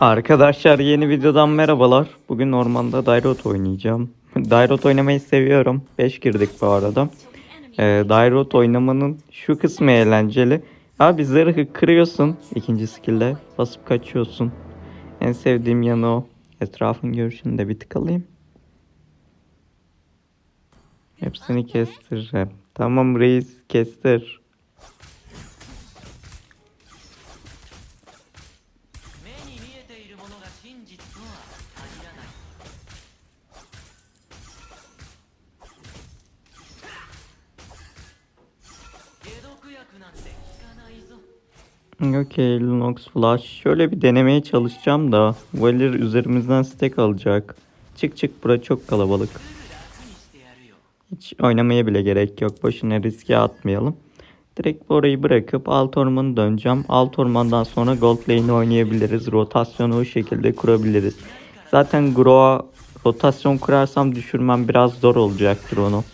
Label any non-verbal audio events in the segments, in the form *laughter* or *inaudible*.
Arkadaşlar yeni videodan merhabalar. Bugün ormanda Dairot oynayacağım. *laughs* Dairot oynamayı seviyorum. 5 girdik bu arada. Ee, Dairot oynamanın şu kısmı eğlenceli. Abi zırhı kırıyorsun ikinci skill'de basıp kaçıyorsun. En sevdiğim yanı o. Etrafın görüşünü de bir tık alayım. Hepsini kestireceğim. Tamam reis kestir. Okey Linux Flash. Şöyle bir denemeye çalışacağım da. Valir üzerimizden stack alacak. Çık çık bura çok kalabalık. Hiç oynamaya bile gerek yok. Boşuna riske atmayalım. Direkt orayı bırakıp alt ormanı döneceğim. Alt ormandan sonra gold lane oynayabiliriz. Rotasyonu o şekilde kurabiliriz. Zaten Groa rotasyon kurarsam düşürmem biraz zor olacaktır onu.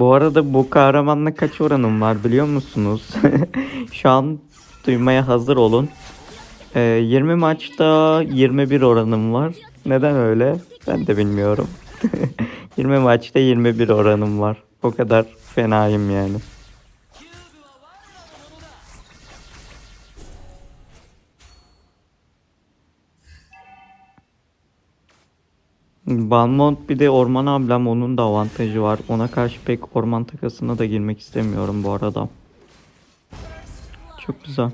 Bu arada bu kahramanla kaç oranım var biliyor musunuz? *laughs* Şu an duymaya hazır olun. Ee, 20 maçta 21 oranım var. Neden öyle? Ben de bilmiyorum. *laughs* 20 maçta 21 oranım var. O kadar fenayım yani. Balmont bir de orman ablem onun da avantajı var. Ona karşı pek orman takasına da girmek istemiyorum bu arada. Çok güzel.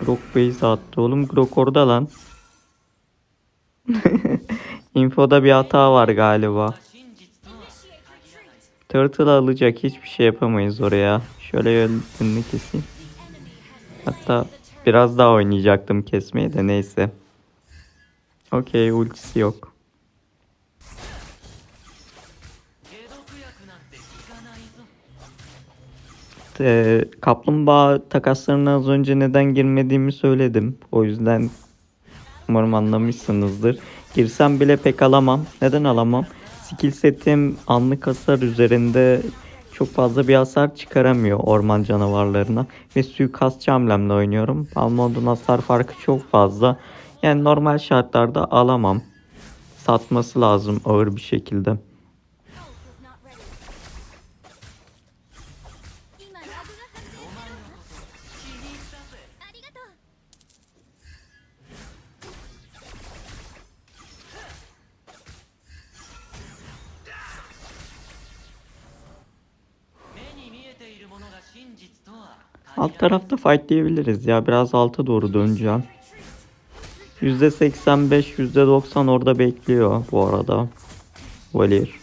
Grok base attı oğlum. Grok orada lan. *laughs* Infoda bir hata var galiba. Turtle alacak hiçbir şey yapamayız oraya. Şöyle yönünü keseyim. Hatta biraz daha oynayacaktım kesmeyi de neyse. Okey ultisi yok. e, kaplumbağa takaslarına az önce neden girmediğimi söyledim. O yüzden umarım anlamışsınızdır. Girsem bile pek alamam. Neden alamam? Skill setim anlık hasar üzerinde çok fazla bir hasar çıkaramıyor orman canavarlarına. Ve suikastçı hamlemle oynuyorum. Almond'un hasar farkı çok fazla. Yani normal şartlarda alamam. Satması lazım ağır bir şekilde. Alt tarafta fightlayabiliriz ya. Biraz alta doğru döneceğim. %85, %90 orada bekliyor bu arada. Valir.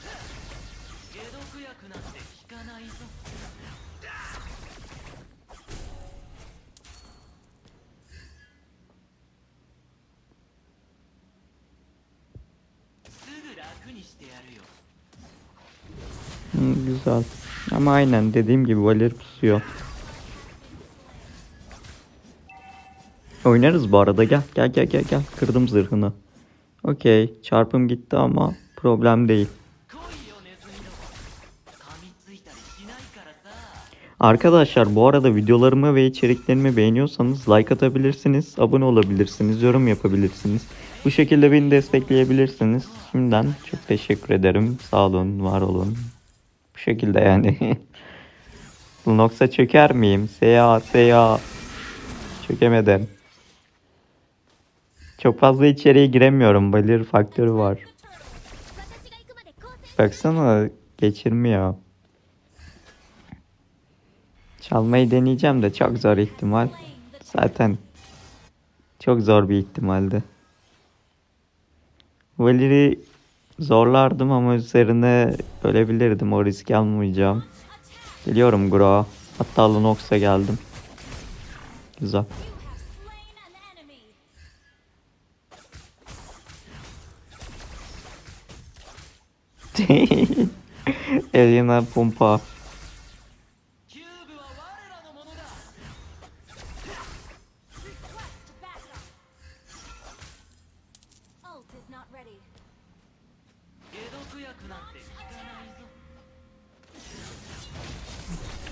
Hmm, güzel. Ama aynen dediğim gibi Valir pusuyor. Oynarız bu arada gel gel gel gel gel. Kırdım zırhını. Okey çarpım gitti ama problem değil. Arkadaşlar bu arada videolarımı ve içeriklerimi beğeniyorsanız like atabilirsiniz, abone olabilirsiniz, yorum yapabilirsiniz. Bu şekilde beni destekleyebilirsiniz. Şimdiden çok teşekkür ederim. Sağ olun, var olun. Bu şekilde yani. *laughs* Lunox'a çöker miyim? Seya, seya. Çökemedim. Çok fazla içeriye giremiyorum. Balir faktörü var. Baksana geçirmiyor. Çalmayı deneyeceğim de çok zor ihtimal. Zaten çok zor bir ihtimaldi. Valeri zorlardım ama üzerine ölebilirdim. O riski almayacağım. Biliyorum Gro. Hatta Lunox'a geldim. Güzel. *laughs* Elena pompa.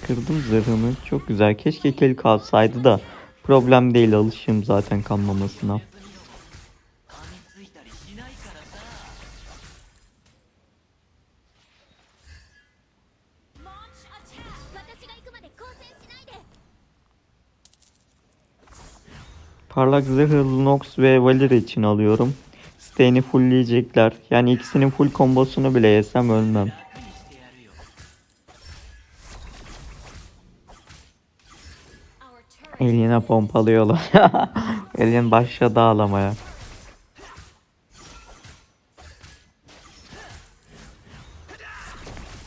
Kırdım zırhını. Çok güzel. Keşke kel kalsaydı da problem değil alışığım zaten kanmamasına. Parlak Zırhlı Nox ve Valir için alıyorum. Stane'i fullleyecekler. Yani ikisinin full kombosunu bile yesem ölmem. Eline pompalıyorlar. *laughs* Elin başladı ağlamaya.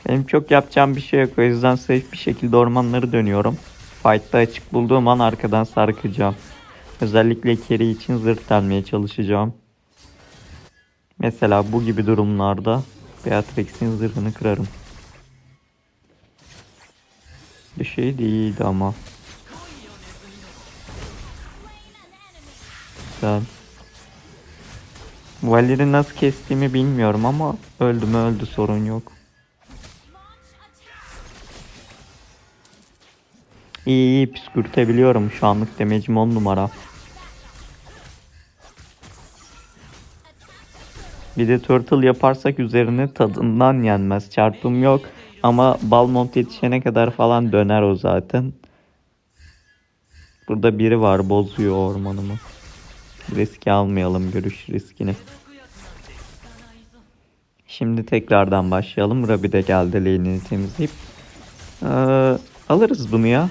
Benim çok yapacağım bir şey yok. O yüzden safe bir şekilde ormanları dönüyorum. Fight'ta açık bulduğum an arkadan sarkacağım. Özellikle Kerry için zırh delmeye çalışacağım. Mesela bu gibi durumlarda Beatrix'in zırhını kırarım. Bir şey değildi ama. Güzel. Valir'i nasıl kestiğimi bilmiyorum ama öldü mü öldü sorun yok. İyi iyi püskürtebiliyorum şu anlık demecim 10 numara. Bir de turtle yaparsak üzerine tadından yenmez. Çarpım yok ama Balmont yetişene kadar falan döner o zaten. Burada biri var bozuyor ormanımı. Riski almayalım görüş riskini. Şimdi tekrardan başlayalım. Rabi de geldi lane'ini temizleyip. Ee, alırız bunu ya.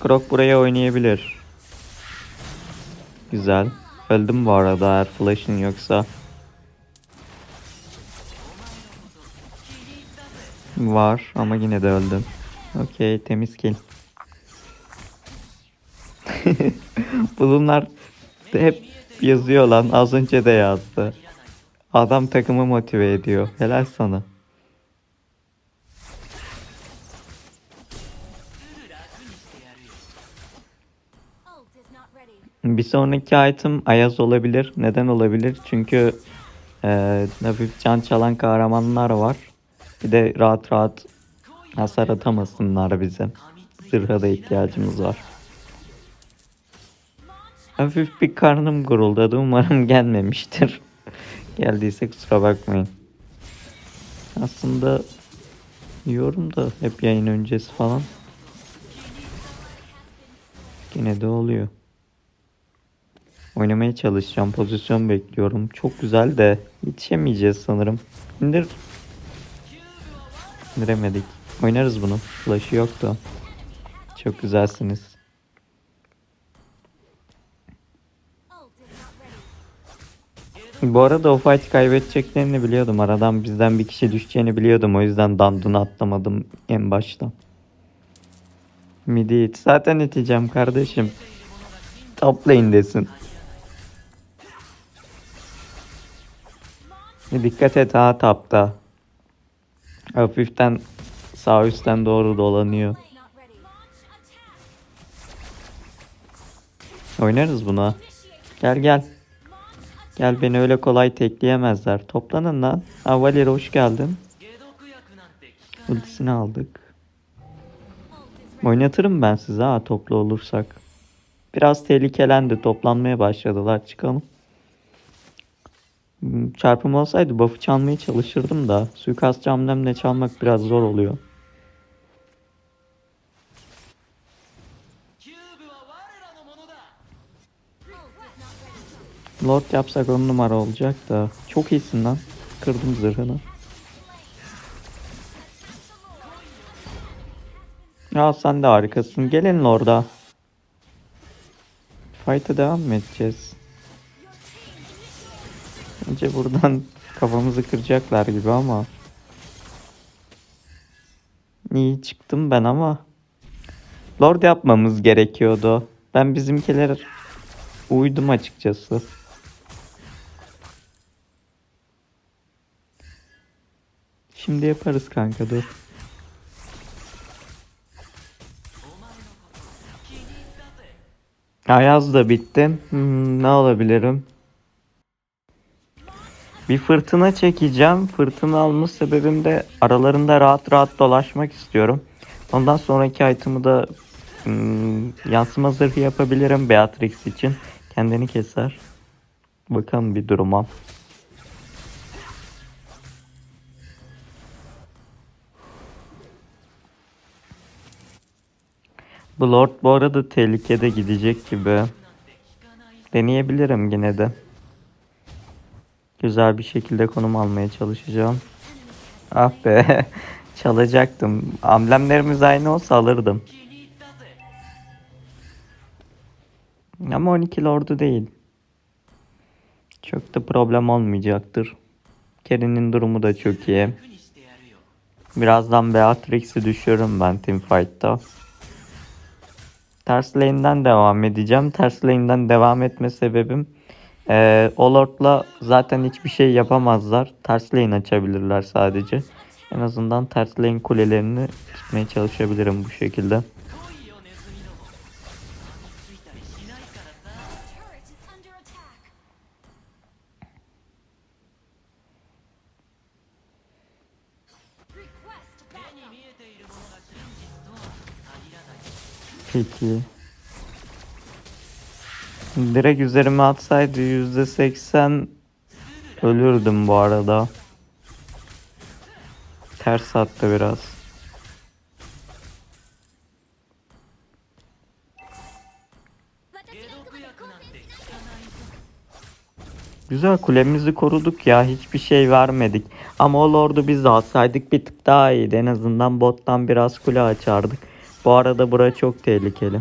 Krok buraya oynayabilir. Güzel. Öldüm bu arada eğer flash'ın yoksa. Var ama yine de öldüm. Okey temiz kill. *laughs* Bunlar hep yazıyor lan. Az önce de yazdı. Adam takımı motive ediyor. Helal sana. Bir sonraki item Ayaz olabilir. Neden olabilir? Çünkü eee hafif can çalan kahramanlar var. Bir de rahat rahat hasar atamasınlar bize. Zırha da ihtiyacımız var. Hafif bir karnım guruldadı. Umarım gelmemiştir. *laughs* Geldiyse kusura bakmayın. Aslında yiyorum da hep yayın öncesi falan. Yine de oluyor. Oynamaya çalışacağım. Pozisyon bekliyorum. Çok güzel de yetişemeyeceğiz sanırım. İndir. İndiremedik. Oynarız bunu. Flash'ı yoktu. Çok güzelsiniz. Bu arada o fight kaybedeceklerini biliyordum. Aradan bizden bir kişi düşeceğini biliyordum. O yüzden Dandun'u atlamadım en başta. Midi. Zaten iteceğim kardeşim. Top lane'desin. Dikkat et ha tapta. Hafiften sağ üstten doğru dolanıyor. Oynarız buna. Gel gel. Gel beni öyle kolay tekleyemezler. Toplanın lan. Ha Valir hoş geldin. Ultisini aldık. Oynatırım ben size ha toplu olursak. Biraz tehlikelendi. Toplanmaya başladılar. Çıkalım. Çarpım olsaydı buff'ı çalmaya çalışırdım da suikastçı hamlemle çalmak biraz zor oluyor. Lord yapsak on numara olacak da. Çok iyisin lan. Kırdım zırhını. Ya sen de harikasın. Gelin Lord'a. Fight'a devam mı edeceğiz? Bence buradan kafamızı kıracaklar gibi ama. İyi çıktım ben ama. Lord yapmamız gerekiyordu. Ben bizimkiler uydum açıkçası. Şimdi yaparız kanka dur. Ayaz da bitti. Hmm, ne olabilirim? Bir fırtına çekeceğim. Fırtına alma sebebim de aralarında rahat rahat dolaşmak istiyorum. Ondan sonraki item'ı da hmm, yansıma zırhı yapabilirim Beatrix için. Kendini keser. Bakalım bir duruma. Bu Lord bu arada tehlikede gidecek gibi. Deneyebilirim yine de. Güzel bir şekilde konum almaya çalışacağım. Ah be. *laughs* Çalacaktım. Amblemlerimiz aynı olsa alırdım. Ama 12 lordu değil. Çok da problem olmayacaktır. Kerin'in durumu da çok iyi. Birazdan Beatrix'i düşürürüm ben teamfight'ta. Ters lane'den devam edeceğim. Ters lane'den devam etme sebebim ee, Olord'la zaten hiçbir şey yapamazlar. Ters lane açabilirler sadece. En azından ters lane kulelerini tutmaya çalışabilirim bu şekilde. Peki. Direkt üzerime atsaydı %80 ölürdüm bu arada. Ters attı biraz. Güzel kulemizi koruduk ya hiçbir şey vermedik. Ama o lordu biz alsaydık bir tık daha iyiydi. En azından bottan biraz kule açardık. Bu arada bura çok tehlikeli.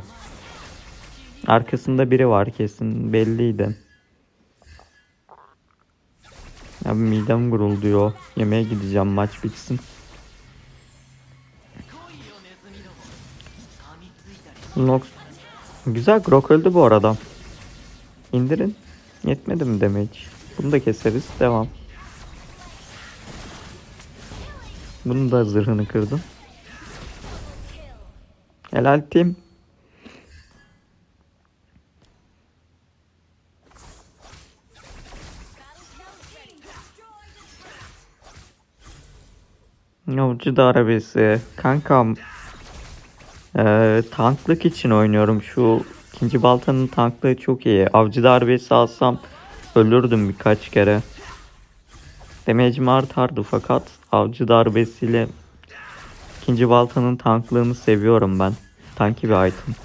Arkasında biri var kesin belliydi. Abi midem gurulduyor. Yemeğe gideceğim maç bitsin. Nox Güzel Grok öldü bu arada. İndirin. Yetmedi mi demek? Bunu da keseriz. Devam. Bunu da zırhını kırdım. Helal team. Avcı darabesi. Kankam. Ee, tanklık için oynuyorum. Şu ikinci baltanın tanklığı çok iyi. Avcı darbesi alsam ölürdüm birkaç kere. Damage'im artardı fakat avcı darbesiyle ikinci baltanın tanklığını seviyorum ben. Tanki bir item.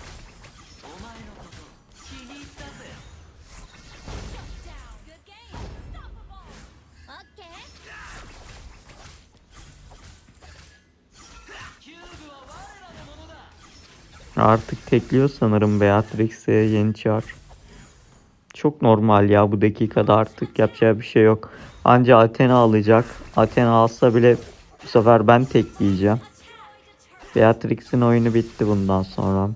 Artık tekliyor sanırım Beatrix'e yeni. Çok normal ya bu dakikada artık yapacağı bir şey yok. Anca Athena alacak. Athena alsa bile bu sefer ben tekleyeceğim. Beatrix'in oyunu bitti bundan sonra.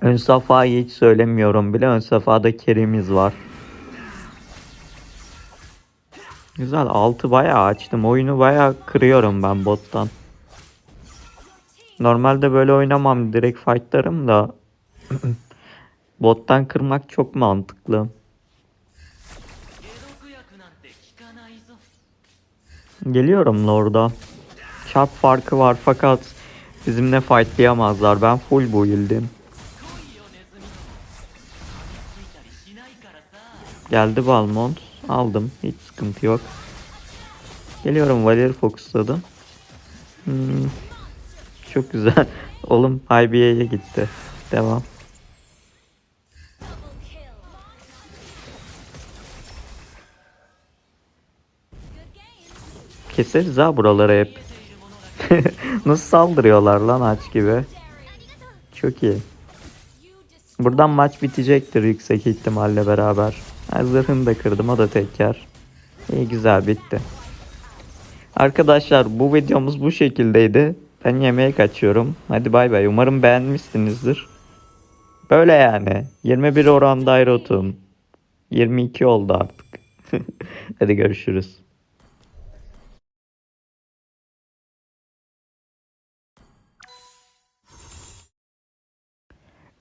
Ön safhayı hiç söylemiyorum bile. Ön safhada Kerim'iz var. Güzel. Altı bayağı açtım. Oyunu bayağı kırıyorum ben bottan. Normalde böyle oynamam. Direkt fightlarım da. *clears throat* Bottan kırmak çok mantıklı. Geliyorum Lord'a. Çap farkı var fakat bizimle fightlayamazlar. Ben full build'im. Geldi Balmont. Aldım. Hiç sıkıntı yok. Geliyorum Valeri fokusladım. Hmm. Çok güzel. *laughs* Oğlum Haybiye'ye gitti. Devam. Keseriz ha buraları hep. *laughs* Nasıl saldırıyorlar lan aç gibi. Çok iyi. Buradan maç bitecektir yüksek ihtimalle beraber. Zırhını da kırdım o da teker. İyi güzel bitti. Arkadaşlar bu videomuz bu şekildeydi. Ben yemeğe kaçıyorum. Hadi bay bay. Umarım beğenmişsinizdir. Böyle yani. 21 oranda aerotum. 22 oldu artık. *laughs* Hadi görüşürüz.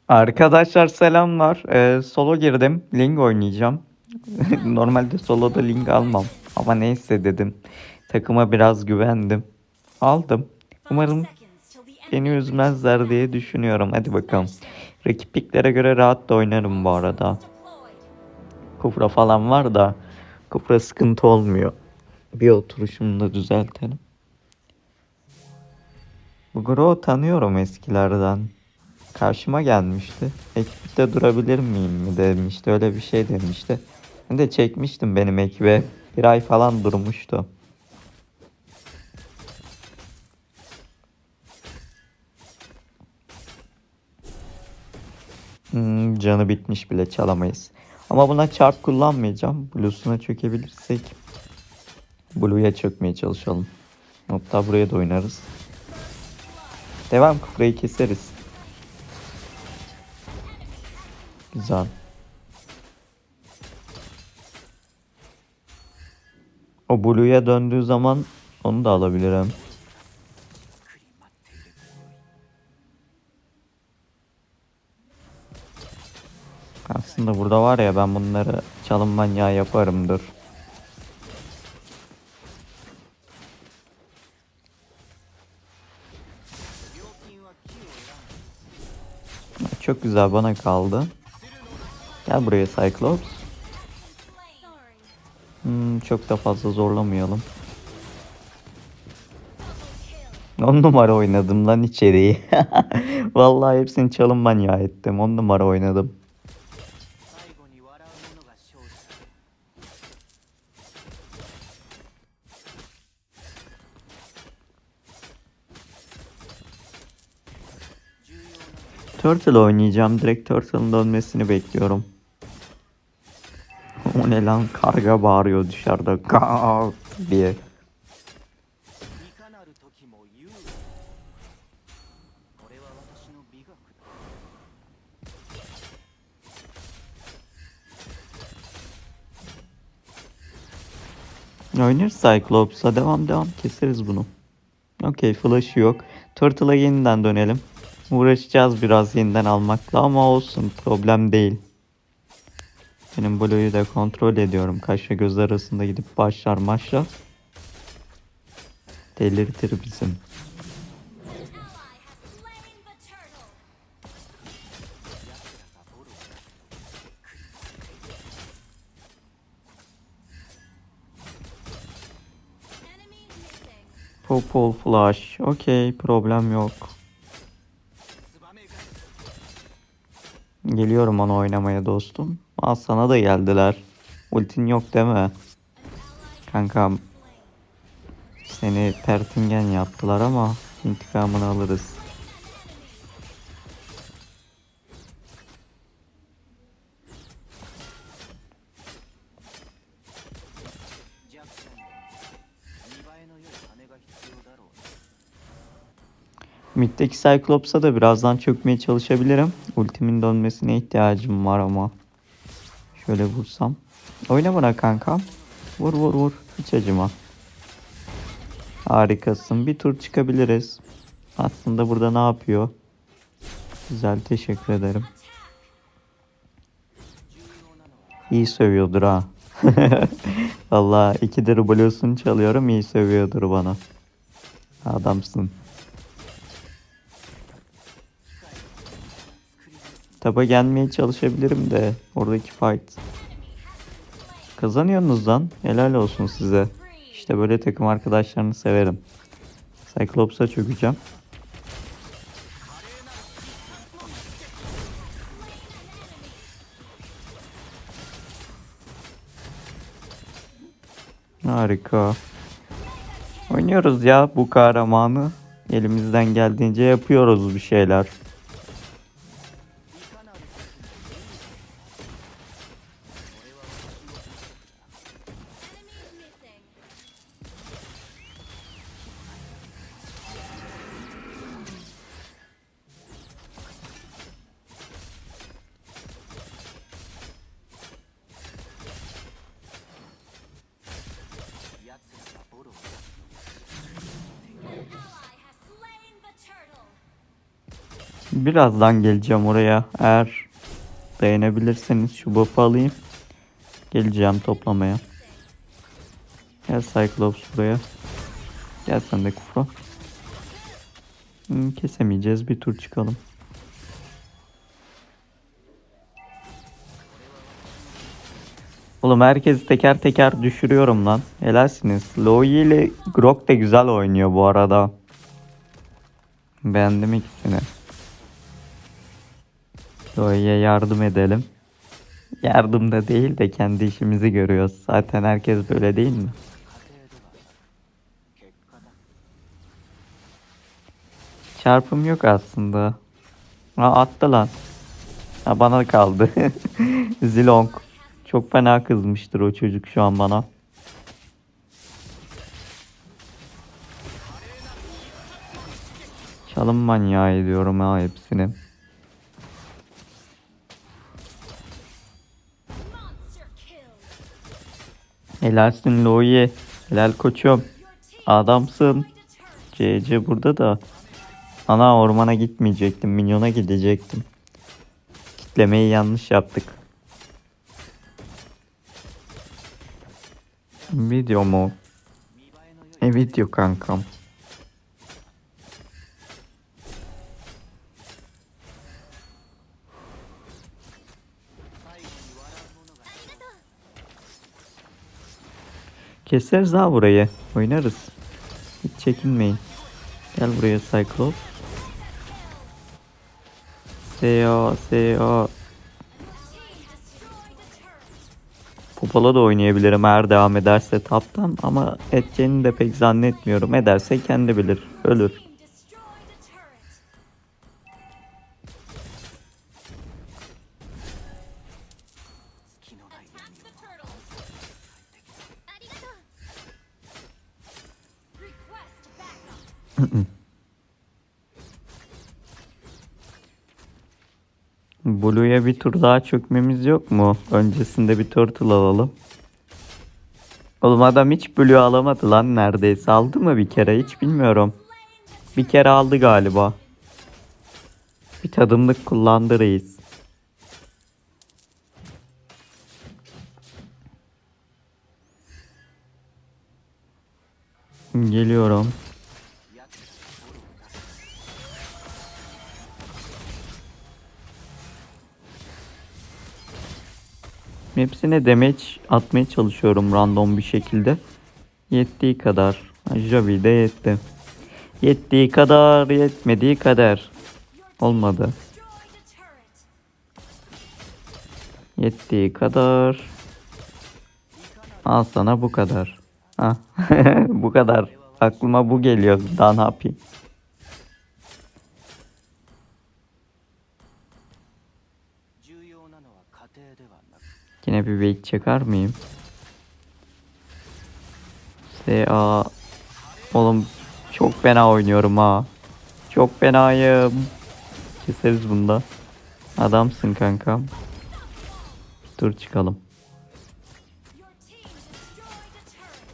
Arkadaşlar selamlar. Ee, solo girdim. Ling oynayacağım. *laughs* Normalde soloda link almam. Ama neyse dedim. Takıma biraz güvendim. Aldım. Umarım beni üzmezler diye düşünüyorum. Hadi bakalım. Rakip piklere göre rahat da oynarım bu arada. Kufra falan var da Kufra sıkıntı olmuyor. Bir oturuşumda düzeltelim. Bu Gro tanıyorum eskilerden. Karşıma gelmişti. Ekipte durabilir miyim mi demişti. Öyle bir şey demişti. Ben de çekmiştim benim ekibe. Bir ay falan durmuştu. Hmm, canı bitmiş bile çalamayız. Ama buna çarp kullanmayacağım. Blue'suna çökebilirsek Blue'ya çökmeye çalışalım. Hatta buraya da oynarız. Devam kufrayı keseriz. Güzel. O Blue'ya döndüğü zaman onu da alabilirim. Burada var ya ben bunları çalım manyağı yaparım dur. Çok güzel bana kaldı. Gel buraya Cyclops. Hmm, çok da fazla zorlamayalım. On numara oynadım lan içeriği. *laughs* Vallahi hepsini çalım manyağı ettim. On numara oynadım. Turtle oynayacağım. Direkt Turtle'ın dönmesini bekliyorum. o ne lan karga bağırıyor dışarıda. Kalk diye. Cyclops'a. Devam devam keseriz bunu. Okey flash yok. Turtle'a yeniden dönelim. Uğraşacağız biraz yeniden almakla ama olsun. Problem değil. Benim Blue'yu da kontrol ediyorum. Kaşla göz arasında gidip başlar maçlar. Delirtir bizim. Popol flash. Okey problem yok. Geliyorum onu oynamaya dostum. Aa sana da geldiler. Ultin yok mi? Kankam seni pertingen yaptılar ama intikamını alırız. Mid'deki Cyclops'a da birazdan çökmeye çalışabilirim. Ultimin dönmesine ihtiyacım var ama. Şöyle vursam. Oyna bana kankam. Vur vur vur. Hiç acıma. Harikasın. Bir tur çıkabiliriz. Aslında burada ne yapıyor? Güzel teşekkür ederim. İyi sövüyordur ha. *laughs* Valla ikidir blues'unu çalıyorum iyi sövüyordur bana. Adamsın. Taba gelmeye çalışabilirim de oradaki fight. Kazanıyorsunuz lan. Helal olsun size. İşte böyle takım arkadaşlarını severim. Cyclops'a çökeceğim. Harika. Oynuyoruz ya bu kahramanı. Elimizden geldiğince yapıyoruz bir şeyler. Birazdan geleceğim oraya. Eğer dayanabilirseniz şu buff'ı alayım. Geleceğim toplamaya. Gel Cyclops buraya. Gel sen de Kufra. Hmm, kesemeyeceğiz. Bir tur çıkalım. Oğlum herkesi teker teker düşürüyorum lan. Helalsiniz. Loi ile Grok da güzel oynuyor bu arada. Beğendim ikisini. Chloe'ye yardım edelim. Yardım da değil de kendi işimizi görüyoruz. Zaten herkes böyle değil mi? Çarpım yok aslında. Ha attı lan. Ha bana kaldı. *laughs* Zilong. Çok fena kızmıştır o çocuk şu an bana. Çalım manyağı ediyorum ha hepsini. Helalsin Loye. Helal koçum. Adamsın. CC burada da. Ana ormana gitmeyecektim. Minyona gidecektim. Kitlemeyi yanlış yaptık. Video mu? E video kankam. Keseriz ha burayı. Oynarız. Hiç çekinmeyin. Gel buraya Cyclops. Seo, Seo. Team destroyed a turret. Popola da oynayabilirim eğer devam ederse taptan ama edeceğini de pek zannetmiyorum. Ederse kendi bilir. Ölür. Bir tur daha çökmemiz yok mu? Öncesinde bir turtle alalım. Oğlum adam hiç Blue alamadı lan neredeyse. Aldı mı bir kere hiç bilmiyorum. Bir kere aldı galiba. Bir tadımlık kullandı reis. Geliyorum. Hepsine damage atmaya çalışıyorum random bir şekilde. Yettiği kadar. Javi de yetti. Yettiği kadar, yetmediği kadar. Olmadı. Yettiği kadar. Al sana bu kadar. Ha. *laughs* bu kadar. Aklıma bu geliyor. Daha ne yapayım? Yine bir wait çeker miyim? SA Oğlum çok fena oynuyorum ha. Çok fenayım. Keseriz bunda. Adamsın kankam. Dur çıkalım.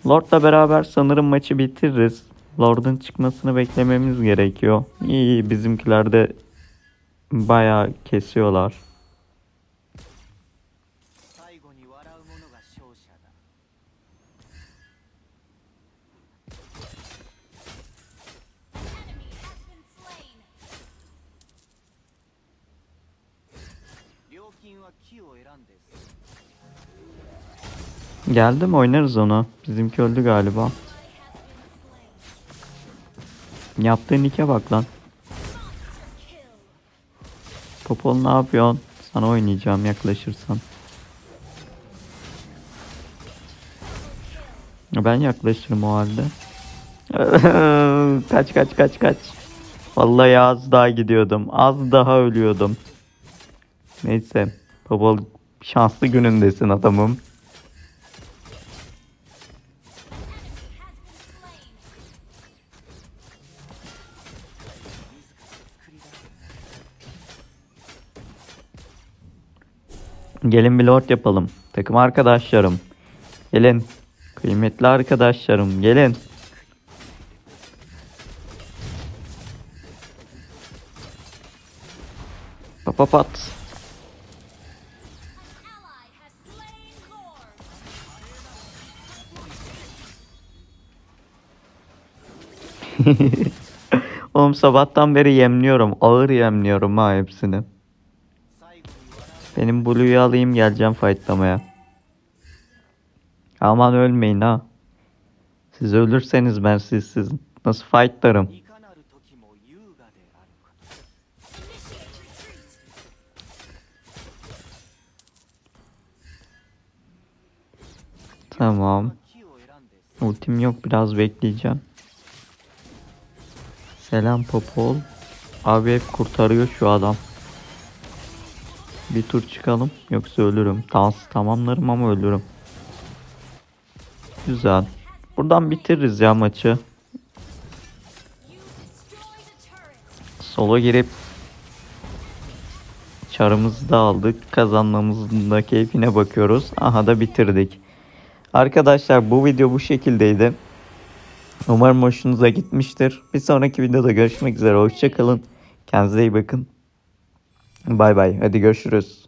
Lord'la beraber sanırım maçı bitiririz. Lord'un çıkmasını beklememiz gerekiyor. İyi iyi bizimkiler de bayağı kesiyorlar. Geldim oynarız ona. Bizimki öldü galiba. Yaptığın nike bak lan. Popol ne yapıyorsun? Sana oynayacağım yaklaşırsan. Ben yaklaşırım o halde. *laughs* kaç kaç kaç kaç. Vallahi az daha gidiyordum. Az daha ölüyordum. Neyse. Popol şanslı günündesin adamım. Gelin bir lord yapalım. Takım arkadaşlarım. Gelin. Kıymetli arkadaşlarım gelin. Papapat. *laughs* Oğlum sabahtan beri yemliyorum. Ağır yemliyorum ha hepsini. Benim Blue'yu alayım geleceğim fightlamaya. Aman ölmeyin ha. Siz ölürseniz ben siz siz nasıl fightlarım. Tamam. Ultim yok biraz bekleyeceğim. Selam Popol. Abi hep kurtarıyor şu adam. Bir tur çıkalım yoksa ölürüm. Dans tamamlarım ama ölürüm. Güzel. Buradan bitiririz ya maçı. You destroyed a turret. Solo girip çarımızı da aldık. Kazanmamızın da keyfine bakıyoruz. Aha da bitirdik. Arkadaşlar bu video bu şekildeydi. Umarım hoşunuza gitmiştir. Bir sonraki videoda görüşmek üzere. Hoşçakalın. Kendinize iyi bakın. Bay bay. Hadi görüşürüz.